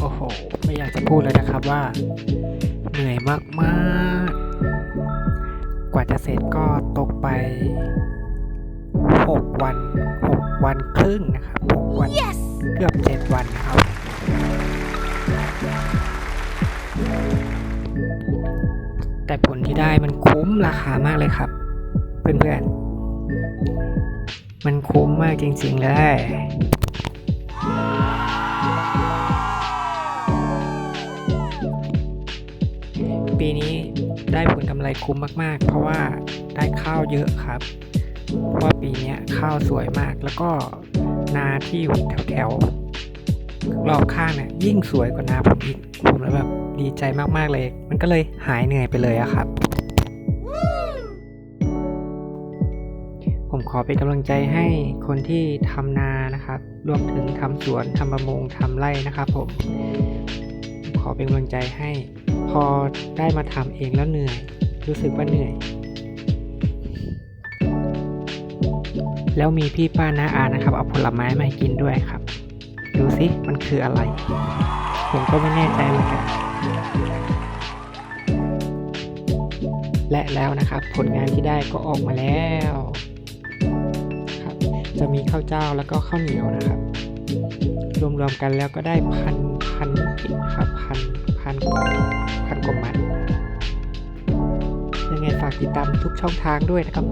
โอ้โห ไม่อยากจะพูดเลยนะครับว่า เหนื่อยมากๆ กว่าจะเสร็จก็ตกไป 6 วัน 6 วันครึ่งนะครับ 6 วันเกือบ 7 วันนะครับแต่ผลที่ได้มันคุ้มราคามากเลยครับ เพื่อนๆ มันคุ้มมากจริงๆเลยปีนี้ได้ผลกำไรคุ้มมากๆ เพราะว่าได้ข้าวเยอะครับ เพราะว่าปีนี้ข้าวสวยมากแล้วก็นาที่อยู่แถวๆรอบข้างเนี่ยยิ่งสวยกว่านาผมอีกผมเลยแบบดีใจมากๆเลย มันก็เลยหายเหนื่อยไปเลยอะครับ ขอเป็นกำลังใจให้คนที่ทำนานะครับ รวมถึงทำสวนทำประมงทำไร่นะครับผม ขอเป็นกำลังใจให้ พอได้มาทำเองแล้วเหนื่อย รู้สึกว่าเหนื่อย แล้วมีพี่ป้าน้าอานะครับ เอาผลไม้มาให้กินด้วยครับ ดูสิมันคืออะไร ผมก็ไม่แน่ใจเหมือนกันและแล้วนะครับ ผลงานที่ได้ก็ออกมาแล้ว จะมีข้าวเจ้าแล้วก็ข้าวเหนียวนะครับ รวมๆกันแล้วก็ได้พันพันกิดครับพันพันกว่าพันกว่ามัดยังไงฝากติดตามทุกช่องทางด้วยนะครับ